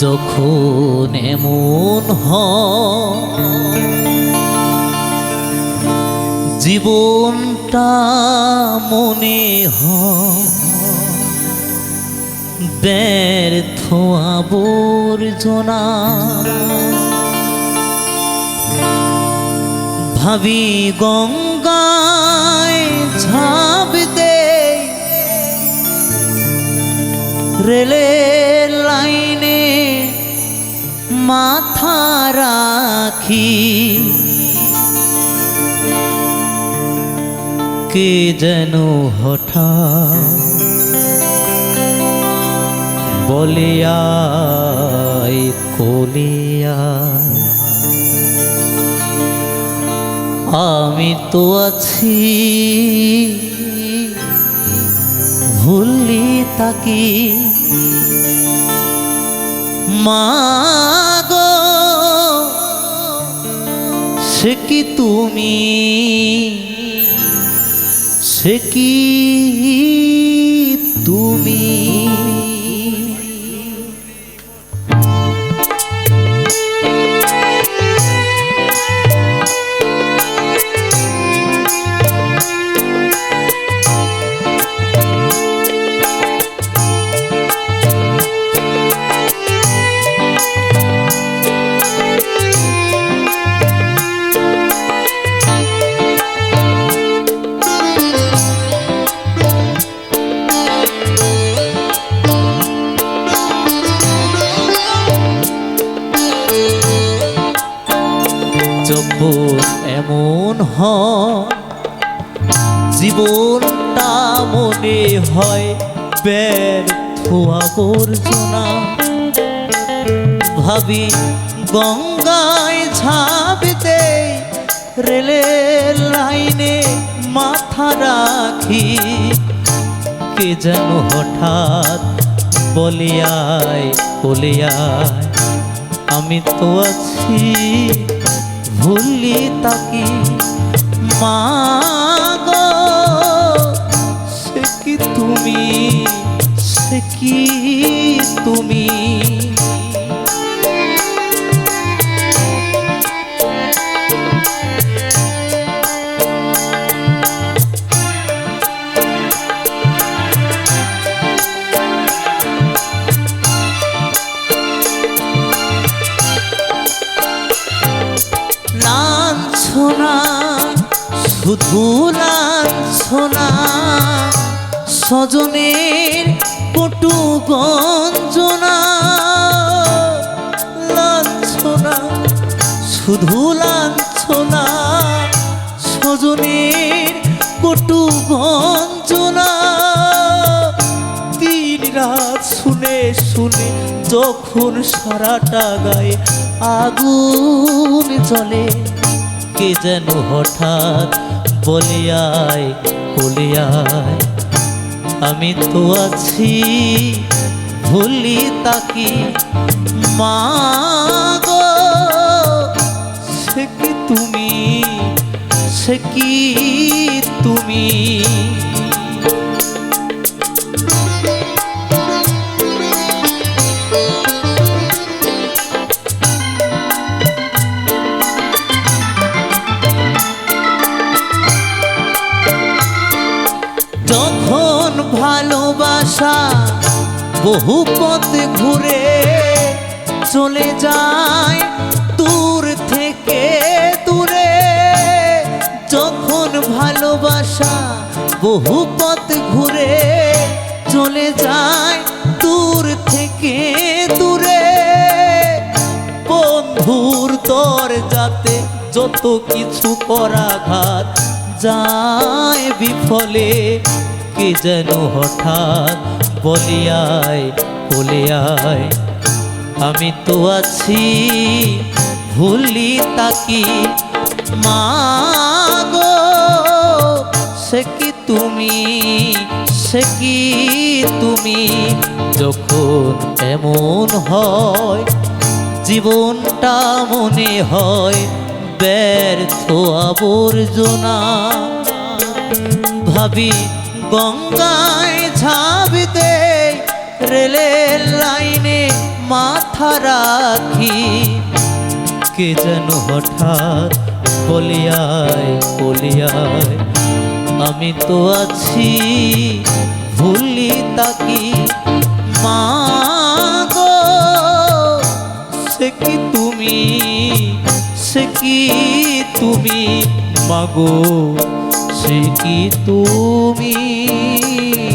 যখন এমন হয় জীবনটা মনে হয় ব্যর্থ আবর্জনা। ভাবি গঙ্গায় ঝাঁপ দেয় রেলের মাথা রাখি। কে যেন হঠাৎ বলে, আয় কোলে আয়। আমি তো আছি, ভুললি তাকি মাগো কি তুমি? সে কি তুমি? যখন এমন হয়, জীবনটা মনে হয় ব্যর্থ আবর্জনা। ভাবি গঙ্গায় ঝাঁপতে রেলের লাইনে মাথা রাখি, কে যেন হঠাৎ বলিয়ায় বলিয়ায়, আমি তো আছি ভুললি তাকি মা গো সে কি তুমি? সে কি তুমি? শুধু লাঞ্ছনা স্বজনের কটু গঞ্জনা, লাঞ্ছনা, শুধু লাঞ্ছনা স্বজনের কটু গঞ্জনা। দিন রাত শুনে শুনে যখন সারাটা গায়ে আগুন চলে কে যেন হঠাৎ বলে কলিয়ায় আমি তো আছি ভুলি তাকি। মা সে কি তুমি? সে কি তুমি? ভালোবাসা বহু পথ ঘুরে চলে যায় দূর থেকে দূরে। যখন ভালোবাসা বহু পথ ঘুরে চলে যায় দূর থেকে দূরে। বন্ধুর দর যাতে যত কিছু করাঘাত যায় বিফলে কে যেন হঠাৎ বলে আয় বলে আয় আমি তো আছি ভুলি তাকি। মা সে কি তুমি, সে কি তুমি? যখন এমন হয়, জীবনটা মনে হয় ব্যর্থ আবর্জনা। ভাবি গঙ্গায় ঝাঁপ রেলের লাইনে মাথা রাখি। কে যেন হঠাৎ বলিয়ায় বলিয়ায়, আমি তো আছি, ভুলি তাকি। মা সে কি তুমি? সে কি তুমি? মাগো que tú mi